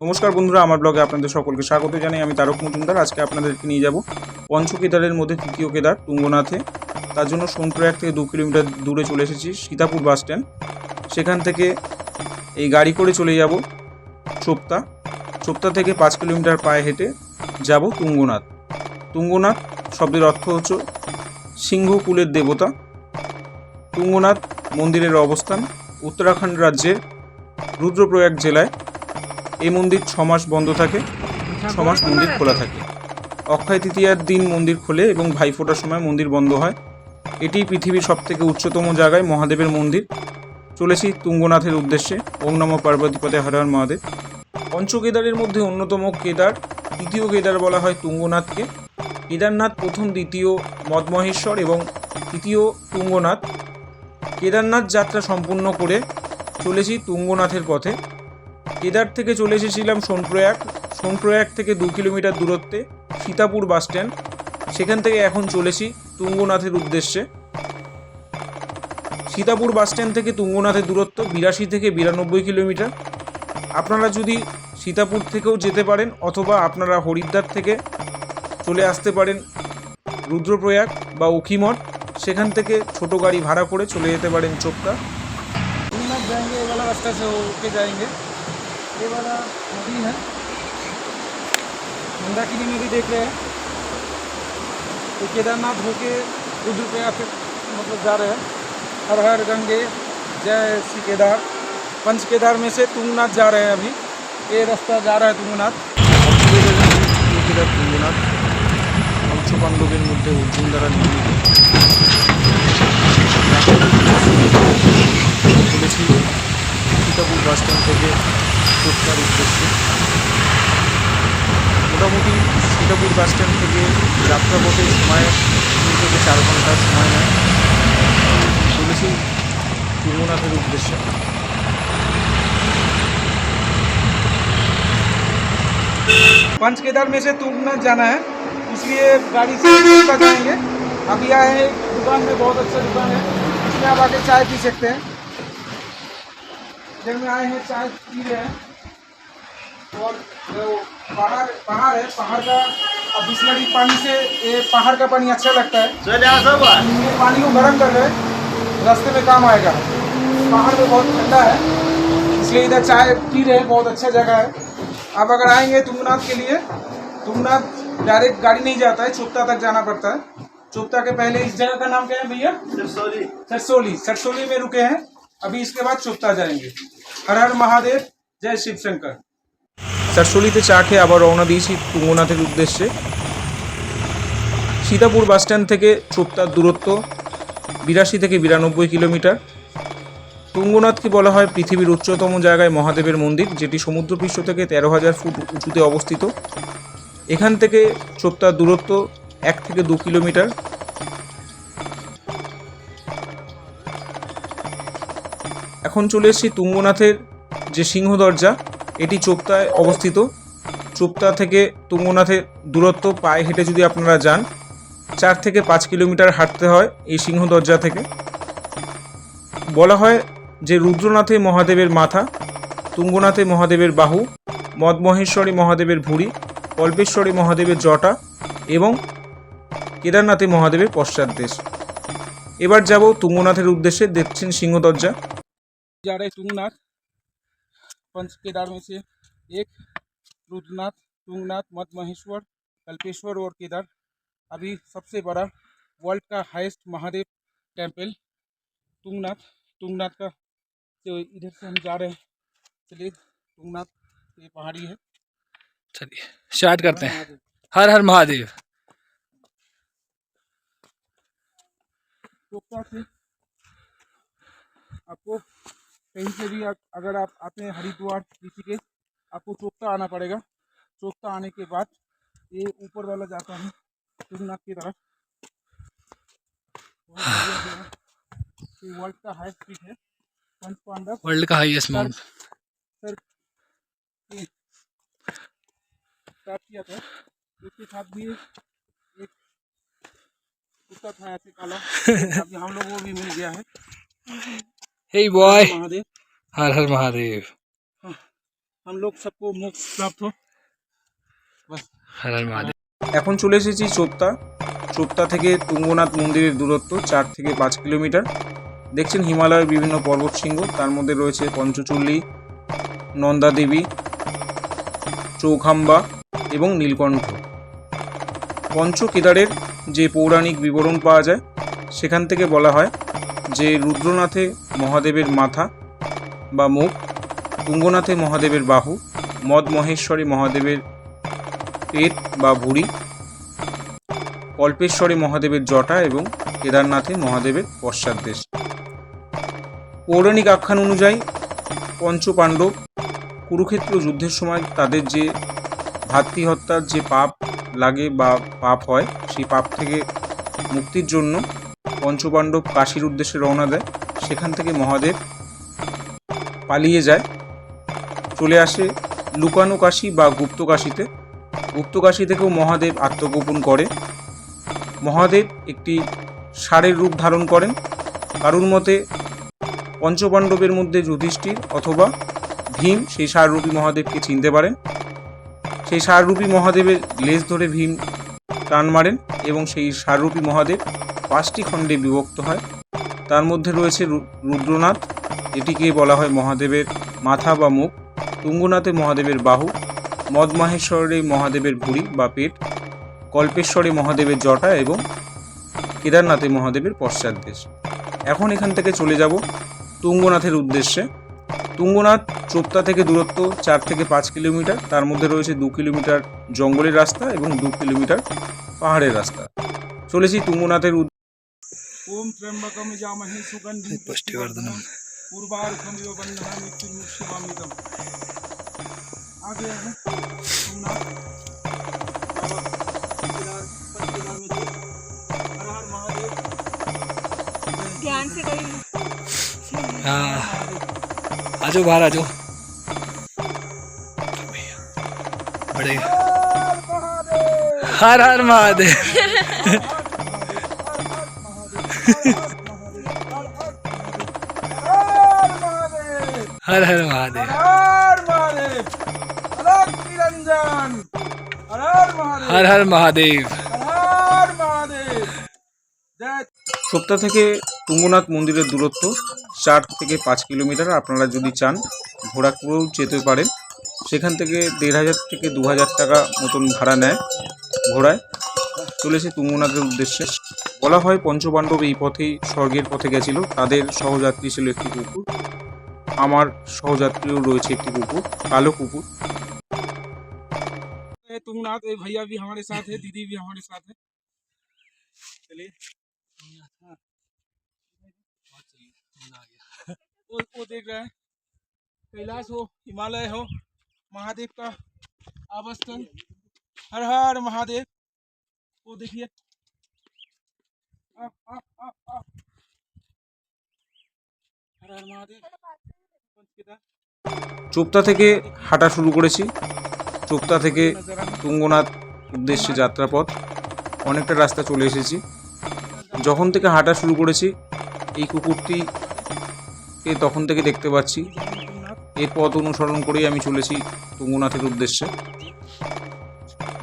নমস্কার বন্ধুরা, আমার ব্লগে আপনাদের সকলকে স্বাগত জানাই। আমি তারক মজুমদার, আজকে আপনাদেরকে নিয়ে যাব পঞ্চ কেদারের মধ্যে তৃতীয় কেদার, তুঙ্গনাথে। তার জন্য সোনপ্রয়াগ থেকে দু কিলোমিটার দূরে চলে এসেছি, সীতাপুর বাস স্ট্যান্ড। সেখান থেকে এই গাড়ি করে চলে যাব চোপতা। চোপতা থেকে পাঁচ কিলোমিটার পায়ে হেঁটে যাব তুঙ্গনাথ। তুঙ্গনাথ শব্দের অর্থ হচ্ছে সিংহকুলের দেবতা। তুঙ্গনাথ মন্দিরের অবস্থান উত্তরাখণ্ড রাজ্যের রুদ্রপ্রয়াগ জেলায়। এই মন্দির ছ মাস বন্ধ থাকে, ছ মাস মন্দির খোলা থাকে। অক্ষয় তৃতীয়ার দিন মন্দির খোলে এবং ভাইফোঁটার সময় মন্দির বন্ধ হয়। এটি পৃথিবীর সবথেকে উচ্চতম জায়গায় মহাদেবের মন্দির। চলেছি তুঙ্গনাথের উদ্দেশ্যে। ওম নম পার্বতীপদে হর হর মহাদেব। পঞ্চকেদারের মধ্যে অন্যতম কেদার তৃতীয় কেদার বলা হয় তুঙ্গনাথকে। কেদারনাথ প্রথম, দ্বিতীয় মদমহেশ্বর এবং তৃতীয় তুঙ্গনাথ। কেদারনাথ যাত্রা সম্পূর্ণ করে চলেছি তুঙ্গনাথের পথে। কেদার থেকে চলে এসেছিলাম সোনপ্রয়াগ সোনপ্রয়াগ থেকে দু কিলোমিটার দূরত্বে সীতাপুর বাস স্ট্যান্ড সেখান থেকে এখন চলেছি তুঙ্গনাথের উদ্দেশ্যে সীতাপুর বাস স্ট্যান্ড থেকে তুঙ্গনাথের দূরত্ব বিরাশি থেকে বিরানব্বই কিলোমিটার আপনারা যদি সীতাপুর থেকেও যেতে পারেন অথবা আপনারা হরিদ্বার থেকে চলে আসতে পারেন রুদ্রপ্রয়াগ বা উখিমঠ সেখান থেকে ছোট গাড়ি ভাড়া করে চলে যেতে পারেন চোপতা तुंगनाथ जाएंगे ये वाला रास्ता से होके जाएंगे ये वाला नदी है मंदाकिनी नदी देख रहे हैं तो केदारनाथ होके रुद्रप्रयाग से मतलब जा रहे हैं हर हर गंगे जय श्री केदार पंच केदार में से तुंगनाथ जा रहे हैं अभी ये रास्ता जा रहा है तुंगनाथ কেদার তুঙ্গনাথ পঞ্চপাণ্ডবের মধ্যে অর্জুন দ্বারা নির্মিত চলেছি সীতাপুর বাস স্ট্যান্ড থেকে চোপতার উদ্দেশ্যে মোটামুটি সীতাপুর বাস স্ট্যান্ড থেকে যাত্রাপথে সময় তিন থেকে চার ঘন্টা সময় নেয় চলেছি তুঙ্গনাথের উদ্দেশ্যে पंच केदार में से तुंगनाथ जाना है इसलिए गाड़ी से तुंगनाथ जाएंगे अभी आए हैं एक दुकान में बहुत अच्छा दुकान है इसमें आप आके चाय पी सकते हैं इधर में आए हैं चाय पी रहे हैं। और जो पहाड़ पहाड़ है पहाड़ का अब बिस्लरी पानी से ये पहाड़ का पानी अच्छा लगता है। ये पानी को गर्म कर रहे हैं रास्ते में काम आएगा। पहाड़ में बहुत ठंडा है इसलिए इधर चाय पी रहे हैं बहुत अच्छा जगह है। आप अगर आएँगे तुमनाथ के लिए तुमनाथ डायरेक्ट गाड़ी नहीं जाता है चोपता तक जाना पड़ता है। चोपता के पहले इस जगह का नाम क्या है भैया? सरसोली। सरसोली में रुके हैं अभी इसके बाद चोपता जाएँगे। হর হর মহাদেব, জয় শিবশঙ্কর সারসলিতে চা খেয়ে আবার রওনা দিয়েছি তুঙ্গনাথের উদ্দেশ্যে। সীতাপুর বাসস্ট্যান্ড থেকে চোপতার দূরত্ব বিরাশি থেকে বিরানব্বই কিলোমিটার। তুঙ্গনাথকে বলা হয় পৃথিবীর উচ্চতম জায়গায় মহাদেবের মন্দির, যেটি সমুদ্রপৃষ্ঠ থেকে তেরো হাজার ফুট উঁচুতে অবস্থিত। এখান থেকে চোপতার দূরত্ব এক থেকে দু কিলোমিটার। এখন চলে এসেছি তুঙ্গনাথের যে সিংহ দরজা, এটি চোপতায় অবস্থিত। চোপতা থেকে তুঙ্গনাথের দূরত্ব পায়ে হেঁটে যদি আপনারা যান, চার থেকে পাঁচ কিলোমিটার হাঁটতে হয় এই সিংহ দরজা থেকে। বলা হয় যে রুদ্রনাথে মহাদেবের মাথা, তুঙ্গনাথে মহাদেবের বাহু, মদমহেশ্বরী মহাদেবের ভুঁড়ি, কল্পেশ্বরী মহাদেবের জটা এবং কেদারনাথে মহাদেবের পশ্চাৎ দেশ এবার যাব তুঙ্গনাথের উদ্দেশ্যে দেখছেন সিংহ দরজা। जा रहे तुंगनाथ पंच केदार में से एक रुद्रनाथ तुंगनाथ मद महेश्वर कल्पेश्वर और केदार। अभी सबसे बड़ा वर्ल्ड का हाईएस्ट महादेव टेंपल तुंगनाथ तुंगनाथ का। तो इधर से हम जा रहे हैं चलिए तुंगनाथ ये पहाड़ी है। चलिए स्टार्ट करते हैं। हर हर महादेव। से आपको कहीं से भी अगर आप आते हैं हरिद्वार ऋषिकेश आपको चोपता आना पड़ेगा। चोपता आने के बाद ये ऊपर वाला जाता है तुंगनाथ की तरफ़। वर्ल्ड का हाईएस्ट पीक है। पंच पांडव। वर्ल्ड का हाईएस्ट माउंट सर स्टार्ट किया था। उसके साथ भी एक कुत्ता था ऐसे काला। अभी हम लोग को भी मिल गया है। हे बॉय महादेव हर हर महादेव हम लोग सबको मोक्ष प्राप्त हो हर हर महादेव এখন চলে এসেছি চোপতা চোপতা থেকে তুঙ্গনাথ মন্দিরের দূরত্ব চার থেকে পাঁচ কিলোমিটার দেখছেন হিমালয়ের বিভিন্ন পর্বত শৃঙ্গ তার মধ্যে রয়েছে পঞ্চচল্লী নন্দা দেবী চৌখাম্বা এবং নীলকণ্ঠ পঞ্চ কেদারের যে পৌরাণিক বিবরণ পাওয়া যায় সেখান থেকে বলা হয় যে রুদ্রনাথে মহাদেবের মাথা বা মুখ তুঙ্গনাথে মহাদেবের বাহু, মদ মহেশ্বরী মহাদেবের পেট বা ভুঁড়ি, কল্পেশ্বরী মহাদেবের জটা এবং কেদারনাথে মহাদেবের পশ্চাৎদেশ পৌরাণিক আখ্যান অনুযায়ী পঞ্চপাণ্ডব কুরুক্ষেত্র যুদ্ধের সময় তাদের যে ভাতৃহত্যার যে পাপ লাগে বা পাপ হয়, সেই পাপ থেকে মুক্তির জন্য পঞ্চপাণ্ডব কাশীর উদ্দেশ্যে রওনা দেয়। সেখান থেকে মহাদেব পালিয়ে যায়। চলে আসে লুকানো কাশী বা গুপ্তকাশীতে। গুপ্তকাশী থেকেও মহাদেব আত্মগোপন করে। মহাদেব একটি ষাঁড়ের রূপ ধারণ করেন। কারুর মতে পঞ্চপাণ্ডবের মধ্যে যুধিষ্ঠির অথবা ভীম সেই ষাঁড়রূপী মহাদেবকে চিনতে পারেন। সেই ষাঁড়রূপী মহাদেবের লেজ ধরে ভীম টান মারেন এবং সেই ষাঁড়রূপী মহাদেব পাঁচটি খণ্ডে বিভক্ত হয়। তার মধ্যে রয়েছে রুদ্রনাথ। এটিকে বলা হয় মহাদেবের মাথা বা মুখ। তুঙ্গনাথে মহাদেবের বাহু। মদমাহেশ্বরে মহাদেবের ভুঁড়ি বা পেট। কল্পেশ্বরে মহাদেবের জটা এবং কেদারনাথে মহাদেবের পশ্চাৎদেশ এখন এখান থেকে চলে যাব তুঙ্গনাথের উদ্দেশ্যে। তুঙ্গনাথ চোপতা থেকে দূরত্ব চার থেকে পাঁচ কিলোমিটার। তার মধ্যে রয়েছে দু কিলোমিটার জঙ্গলের রাস্তা এবং দু কিলোমিটার পাহাড়ের রাস্তা। চলেছি তুঙ্গনাথের ओम त्र्यंबकम जामहे सुगंधि पुष्टिवर्धनम। पूर्वार्धम यो आगे है ध्यान से हाँ। आजो बाहर आजो। बड़े हर हर महादेव। হর হর মহাদেব। হর হর মহাদেব। সপ্তাহ থেকে তুঙ্গনাথ মন্দিরের দূরত্ব চার থেকে পাঁচ কিলোমিটার। আপনারা যদি চান ঘোড়া করেও যেতে পারেন। সেখান থেকে দেড় হাজার থেকে দু হাজার টাকা মতন ভাড়া নেয় ঘোড়ায়। চলেছে তুঙ্গনাথের উদ্দেশ্যে। বলা হয় পঞ্চপাণ্ডব এই পথেই স্বর্গের পথে গেছিল তাদের সহযাত্রী ছিল একটি কুকুর আমার সহযাত্রীও রয়েছে একটি কুকুর কালো কুকুর है तुंगनाथ ये भैया भी हमारे साथ है दीदी भी हमारे साथ है चलिए हाँ। वो वो देख रहे हैं कैलाश हो हिमालय हो महादेव का आवास्थल हर हर महादेव वो देखिए চোপতা থেকে হাঁটা শুরু করেছি। চোপতা থেকে তুঙ্গনাথ উদ্দেশ্যে যাত্রাপথ। অনেকটা রাস্তা চলে এসেছি। যখন থেকে হাঁটা শুরু করেছি, এই কুকুরটি এ তখন থেকে দেখতে পাচ্ছি। এর পথ অনুসরণ করেই আমি চলেছি তুঙ্গনাথের উদ্দেশ্যে।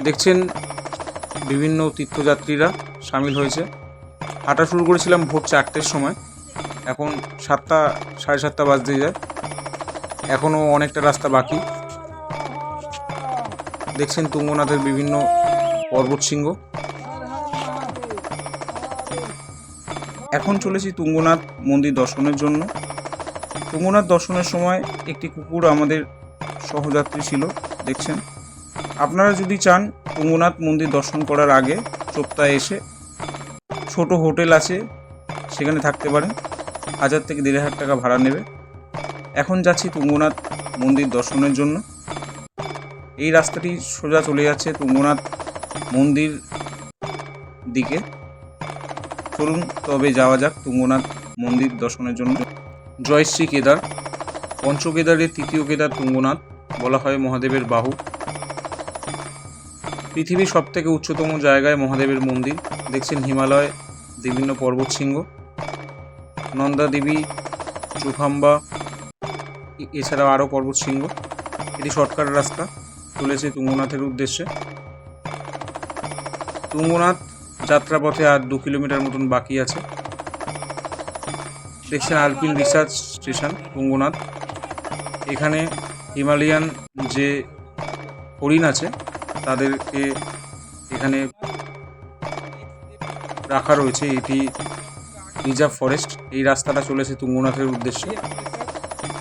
দেখছেন, বিভিন্ন তীর্থযাত্রীরা সামিল হয়েছে। হাঁটা শুরু করেছিলাম ভোর চারটের সময়। এখন সাতটা, সাড়ে সাতটা বাজতে যায়। এখনও অনেকটা রাস্তা বাকি। দেখছেন তুঙ্গনাথের বিভিন্ন পর্বত শৃঙ্গ। এখন চলেছি তুঙ্গনাথ মন্দির দর্শনের জন্য। তুঙ্গনাথ দর্শনের সময় একটি কুকুর আমাদের সহযাত্রী ছিল, দেখছেন? আপনারা যদি চান তুঙ্গনাথ মন্দির দর্শন করার আগে চোপ্তায় এসে ছোট হোটেল আছে, সেখানে থাকতে পারেন হাজার থেকে দেড় হাজার টাকা ভাড়া নেবে। এখন যাচ্ছি তুঙ্গনাথ মন্দির দর্শনের জন্য। এই রাস্তাটি সোজা চলে যাচ্ছে তুঙ্গনাথ মন্দির দিকে। চলুন, তবে যাওয়া যাক তুঙ্গনাথ মন্দির দর্শনের জন্য। জয়শ্রী কেদার। পঞ্চকেদারের তৃতীয় কেদার তুঙ্গনাথ বলা হয় মহাদেবের বাহু। পৃথিবীর সব থেকে উচ্চতম জায়গায় মহাদেবের মন্দির। দেখছেন হিমালয় বিভিন্ন পর্বত শৃঙ্গ নন্দা দেবী চুখাম্বা এছাড়াও আরও পর্বত শৃঙ্গ এটি শর্টকাট রাস্তা, চলেছে তুঙ্গনাথের উদ্দেশ্যে। তুঙ্গনাথ যাত্রাপথে আর দু কিলোমিটার মতন বাকি আছে। দেখছেন আলপিন রিসার্চ স্টেশন, তুঙ্গনাথ। এখানে হিমালয়ান যে হরিণ আছে, তাদেরকে এখানে রাখা রয়েছে এটি রিজার্ভ ফরেস্ট। এই রাস্তাটা চলেছে তুঙ্গনাথের উদ্দেশ্যে।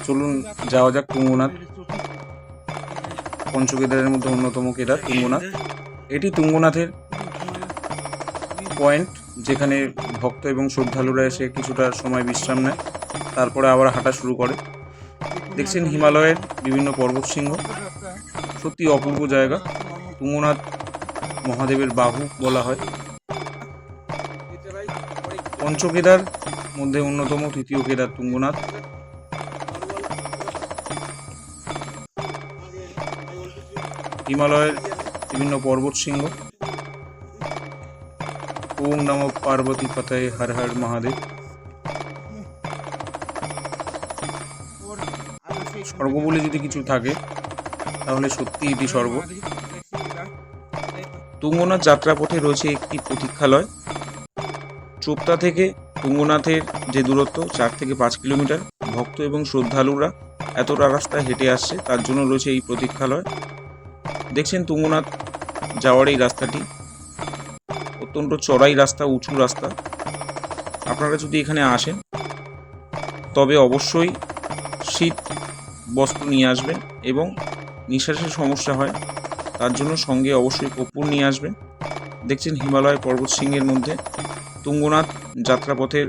চলুন যাওয়া যাক তুঙ্গনাথ। পঞ্চকেদারের মধ্যে অন্যতম কেদার তুঙ্গনাথ। এটি তুঙ্গনাথের পয়েন্ট, যেখানে ভক্ত এবং শ্রদ্ধালুরা এসে কিছুটা সময় বিশ্রাম নেয়। তারপরে আবার হাঁটা শুরু করে। দেখছেন হিমালয়ের বিভিন্ন পর্বত শৃঙ্গ সত্যি অপূর্ব জায়গা। তুঙ্গনাথ মহাদেবের বাহু বলা হয়। পঞ্চকেদার মধ্যে অন্যতম তৃতীয় কেদার তুঙ্গনাথ। হিমালয়ের বিভিন্ন পর্বত শৃঙ্গ। ওম নম পার্বতী পতায় হর হর মহাদেব। স্বর্গ বলে যদি কিছু থাকে, তাহলে সত্যি এটি স্বর্গ তুঙ্গনাথ যাত্রাপথে রয়েছে একটি প্রতীক্ষালয়। চোপতা থেকে তুঙ্গনাথের যে দূরত্ব, চার থেকে পাঁচ কিলোমিটার, ভক্ত এবং শ্রদ্ধালুরা এতটা রাস্তা হেঁটে আসছে, তার জন্য রয়েছে এই প্রতীক্ষালয়। দেখছেন তুঙ্গনাথ যাওয়ার এই রাস্তাটি? অত্যন্ত চড়াই রাস্তা, উঁচু রাস্তা। আপনারা যদি এখানে আসেন, তবে অবশ্যই শীত বস্ত্র নিয়ে আসবেন এবং নিঃশ্বাসের সমস্যা হয়, তার জন্য সঙ্গে অবশ্যই কর্পূর নিয়ে আসবেন। দেখছেন হিমালয় পর্বত শৃঙ্গের মধ্যে তুঙ্গনাথ যাত্রাপথের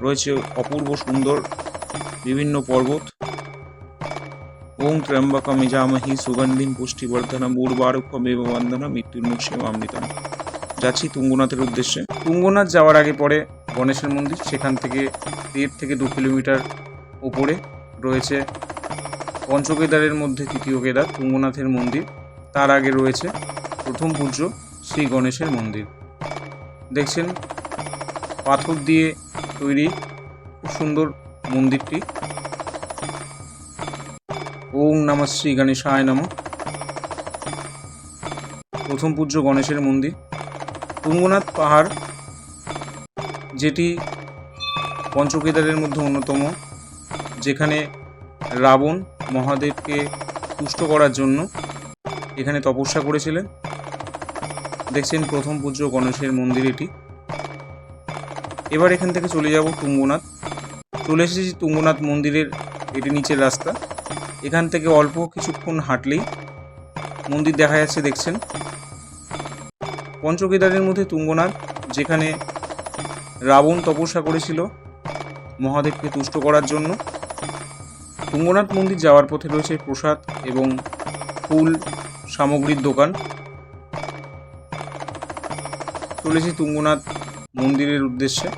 রয়েছে অপূর্ব সুন্দর বিভিন্ন পর্বত। ওম ত্র্যম্বকম যজামহি সুগন্ধিম পুষ্টিবর্ধনম উর্বারুকমেব বন্দনা মৃত্যুর্মুক্ষেম অমৃতম। যাচ্ছি তুঙ্গনাথের উদ্দেশ্যে। তুঙ্গনাথ যাওয়ার আগে পরে গণেশের মন্দির, সেখান থেকে দেড় থেকে দু কিলোমিটার ওপরে রয়েছে পঞ্চকেদারের মধ্যে তৃতীয় কেদার, তুঙ্গনাথের মন্দির। তার আগে রয়েছে প্রথম পূজ্য শ্রী গণেশের মন্দির। দেখছেন পাথর দিয়ে তৈরি খুব সুন্দর মন্দিরটি। ওম নম শ্রী গণেশায় নম। প্রথম পূজ্য গণেশের মন্দির। তুঙ্গনাথ পাহাড়, যেটি পঞ্চকেদারের মধ্যে অন্যতম, যেখানে রাবণ মহাদেবকে তুষ্ট করার জন্য এখানে তপস্যা করেছিলেন। দেখছেন প্রথম পূজ্য গণেশের মন্দির এটি। এবার এখান থেকে চলে যাব তুঙ্গনাথ। চলে এসেছি তুঙ্গনাথ মন্দিরের এটি নিচের রাস্তা। এখান থেকে অল্প কিছুক্ষণ হাঁটলেই মন্দির দেখা যাচ্ছে, দেখছেন? পঞ্চকেদারের মধ্যে তুঙ্গনাথ, যেখানে রাবণ তপস্যা করেছিল মহাদেবকে তুষ্ট করার জন্য। তুঙ্গনাথ মন্দির যাওয়ার পথে রয়েছে প্রসাদ এবং ফুল সামগ্রীর দোকান। চলেছি তুঙ্গনাথ মন্দিরের উদ্দেশ্যে।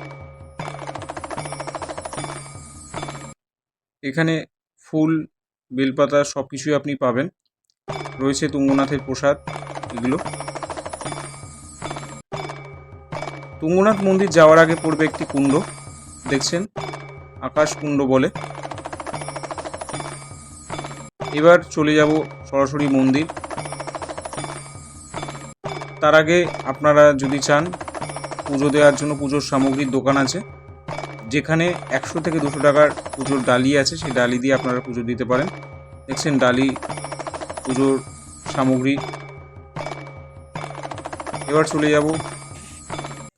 এখানে ফুল, বেলপাতা সব কিছুই আপনি পাবেন। রয়েছে তুঙ্গনাথের প্রসাদ, এগুলো। তুঙ্গনাথ মন্দির যাওয়ার আগে পড়বে একটি কুণ্ড, দেখছেন? আকাশ কুণ্ড বলে। এবার চলে যাব সরাসরি মন্দির। তার আগে আপনারা যদি চান পুজো দেওয়ার জন্য পুজোর সামগ্রীর দোকান আছে। যেখানে একশো থেকে দুশো টাকার পুজোর ডালি আছে, সেই ডালি দিয়ে আপনারা পুজো দিতে পারেন। দেখছেন ডালি, পুজোর সামগ্রী। এবার চলে যাব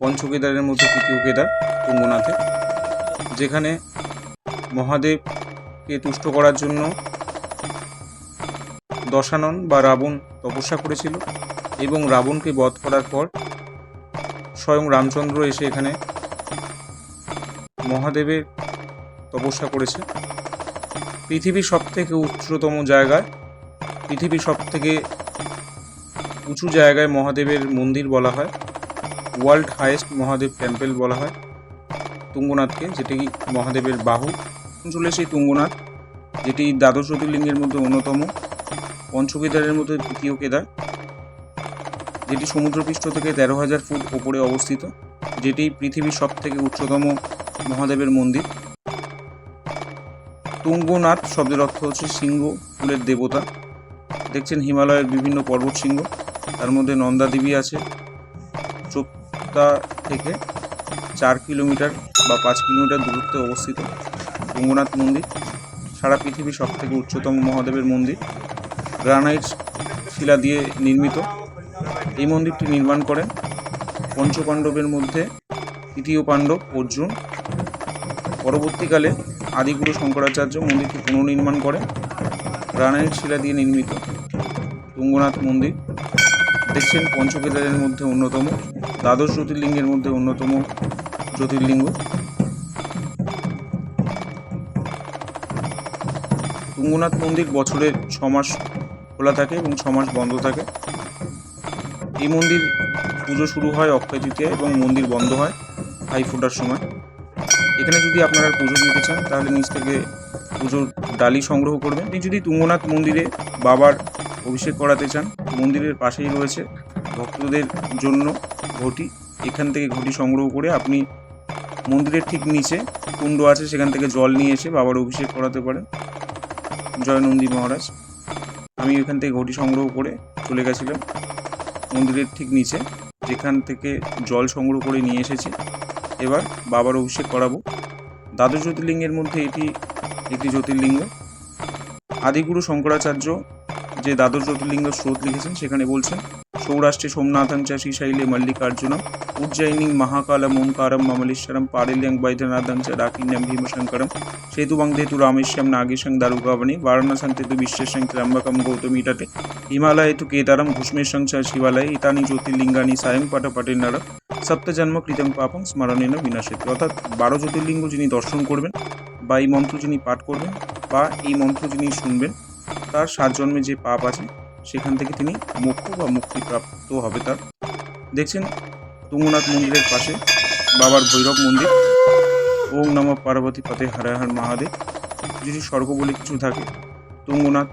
পঞ্চকেদারের মধ্যে তৃতীয় কেদার তুঙ্গনাথে যেখানে মহাদেবকে তুষ্ট করার জন্য দশানন বা রাবণ তপস্যা করেছিল এবং রাবণকে বধ করার পর স্বয়ং রামচন্দ্র এসে এখানে মহাদেবের তপস্যা করেছে। পৃথিবীর সব থেকে উচ্চতম জায়গায়, পৃথিবীর সব থেকে উঁচু জায়গায় মহাদেবের মন্দির বলা হয়। ওয়ার্ল্ড হাইয়েস্ট মহাদেব টেম্পল বলা হয় তুঙ্গনাথকে, যেটি মহাদেবের বাহু। চলে সেই তুঙ্গনাথ, যেটি দ্বাদশ জ্যোতির্লিঙ্গের মধ্যে অন্যতম, পঞ্চকেদারের মধ্যে দ্বিতীয় কেদার, যেটি সমুদ্রপৃষ্ঠ থেকে তেরো হাজার ফুট ওপরে অবস্থিত, যেটি পৃথিবীর সব থেকে উচ্চতম মহাদেবের মন্দির। তুঙ্গনাথ শব্দের অর্থ হচ্ছে সিংহ, ফুলের দেবতা। দেখছেন হিমালয়ের বিভিন্ন পর্বত শৃঙ্গ তার মধ্যে নন্দা দেবী আছে। চোপতা থেকে চার কিলোমিটার বা পাঁচ কিলোমিটার দূরত্বে অবস্থিত তুঙ্গনাথ মন্দির, সারা পৃথিবীর সব থেকে উচ্চতম মহাদেবের মন্দির। গ্রানাইট শিলা দিয়ে নির্মিত। এই মন্দিরটি নির্মাণ করেন পঞ্চপাণ্ডবের মধ্যে তৃতীয় পাণ্ডব অর্জুন। পরবর্তীকালে আদিগুরু শঙ্করাচার্য মন্দিরটি পুনর্নির্মাণ করেন। গ্রানাইট শিলা দিয়ে নির্মিত তুঙ্গনাথ মন্দির। দেখছেন পঞ্চকেদারের মধ্যে অন্যতম, দ্বাদশ জ্যোতির্লিঙ্গের মধ্যে অন্যতম জ্যোতির্লিঙ্গ। তুঙ্গনাথ মন্দির বছরের ছমাস খোলা থাকে এবং ছমাস বন্ধ থাকে। এই মন্দির পুজো শুরু হয় অক্ষয় তৃতীয়া এবং মন্দির বন্ধ হয়। ভাই ফোটার সময়। এখানে যদি আপনারা পুজো দিতে চান, তাহলে নিচ থেকে পুজোর ডালি সংগ্রহ করবেন। আপনি যদি তুঙ্গনাথ মন্দিরে বাবার অভিষেক করাতে চান, মন্দিরের পাশেই রয়েছে ভক্তদের জন্য ঘটি। এখান থেকে ঘটি সংগ্রহ করে আপনি মন্দিরের ঠিক নিচে কুণ্ড আছে, সেখান থেকে জল নিয়ে এসে বাবার অভিষেক করাতে পারেন। জয় নন্দী মহারাজ। আমি এখান থেকে ঘটি সংগ্রহ করে চলে গেছিলাম মন্দিরের ঠিক নিচে, যেখান থেকে জল সংগ্রহ করে নিয়ে এসেছি। এবার বাবার অভিষেক করাবো। দ্বাদশ জ্যোতির্লিঙ্গের মধ্যে এটি একটি জ্যোতির্লিঙ্গ। আদিগুরু শঙ্করাচার্য যে দ্বাদশ জ্যোতির্লিঙ্গ স্রোত লিখেছেন, সেখানে বলছেন সৌরাষ্ট্রে সোমনাথং চ শ্রীশৈলে মল্লিকার্জুনম উজ্জয়িনী মহাকালম ওঙ্কারম মমলেশ্বরম পারেল্যাং বৈদ্যনাথং চ ডাকিন্যাম ভীমশঙ্করম সেতুবাং ধেতু রামেশ্বরম নাগেশং দারুকাবনে বারাণসং তেতু বিশ্বেশং ত্র্যম্বকম গৌতমীটাটে হিমালয়ে তু কেদারম ঘুষ্মেশং চ শিবালয়ে ইতানি জ্যোতির্লিঙ্গানি সায়ং নর সপ্তজন্ম কৃতং পাপং স্মরণেন বিনাশিত অর্থাৎ বারো জ্যোতির্লিঙ্গ যিনি দর্শন করবেন, বা এই মন্ত্র যিনি পাঠ করবেন, বা এই মন্ত্র যিনি শুনবেন, তার সাত জন্মে যে পাপ আছে সেখান থেকে তিনি মোক্ষ বা মুক্তিপ্রাপ্ত হবে তার। দেখছেন তুঙ্গনাথ মন্দিরের পাশে বাবার ভৈরব মন্দির। ওম নম পার্বতী পথে হরে হর মহাদেব। যদি স্বর্গ বলে কিছু থাকে, তুঙ্গনাথ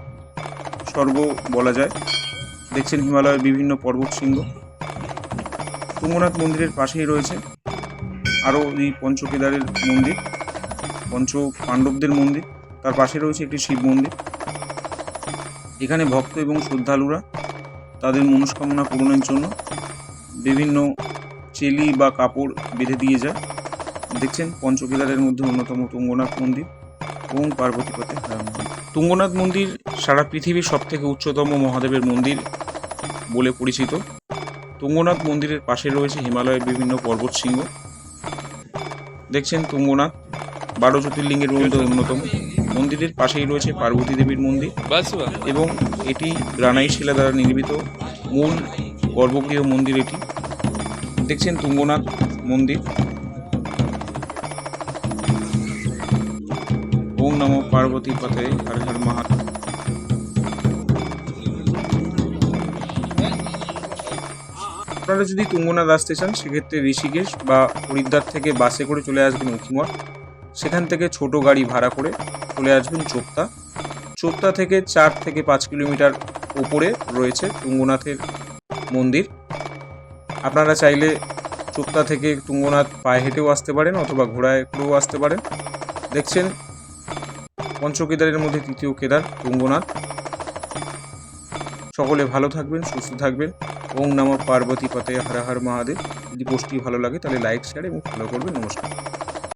স্বর্গ বলা যায়। দেখছেন হিমালয়ের বিভিন্ন পর্বত শৃঙ্গ। তুঙ্গনাথ মন্দিরের পাশেই রয়েছে আরও এই পঞ্চকেদারের মন্দির পঞ্চ পাণ্ডবদের মন্দির। তার পাশে রয়েছে একটি শিব মন্দির। এখানে ভক্ত এবং শ্রদ্ধালুরা তাদের মনস্কামনা পূরণের জন্য বিভিন্ন চেলি বা কাপড় বেঁধে দিয়ে যায়। দেখছেন, পঞ্চকেদারের মধ্যে অন্যতম তুঙ্গনাথ মন্দির এবং পার্বতীপথে তুঙ্গনাথ মন্দির সারা পৃথিবীর সবথেকে উচ্চতম মহাদেবের মন্দির বলে পরিচিত। তুঙ্গনাথ মন্দিরের পাশে রয়েছে হিমালয়ের বিভিন্ন পর্বত শৃঙ্গ। দেখছেন, তুঙ্গনাথ বারো জ্যোতির্লিঙ্গের মধ্যে অন্যতম। মন্দিরের পাশেই রয়েছে পার্বতী দেবীর মন্দির। এবং এটি রানাই শিলা দ্বারা নির্মিত মূল গর্ভগৃহ মন্দির এটি। দেখছেন তুঙ্গনাথ মন্দির। ওম নম পার্বতী পথে হর হর মহা আপনারা যদি তুঙ্গনাথ আসতে চান সেক্ষেত্রে ঋষিকেশ বা হরিদ্বার থেকে বাসে করে চলে আসবেন উকিমঠ সেখান থেকে ছোট গাড়ি ভাড়া করে চলে আসবেন চোপতা। চোপতা থেকে চার থেকে পাঁচ কিলোমিটার ওপরে রয়েছে তুঙ্গনাথের মন্দির। আপনারা চাইলে চোপতা থেকে তুঙ্গনাথ পায়ে হেঁটেও আসতে পারেন অথবা ঘোড়ায় করেও আসতে পারেন। দেখছেন? পঞ্চকেদারের মধ্যে তৃতীয় কেদার, তুঙ্গনাথ। সকলে ভালো থাকবেন, সুস্থ থাকবেন। ওম নম পার্বতী পতে হর হর মহাদেব। যদি পোস্টটি ভালো লাগে তাহলে লাইক, শেয়ার এবং ফলো করবেন। নমস্কার।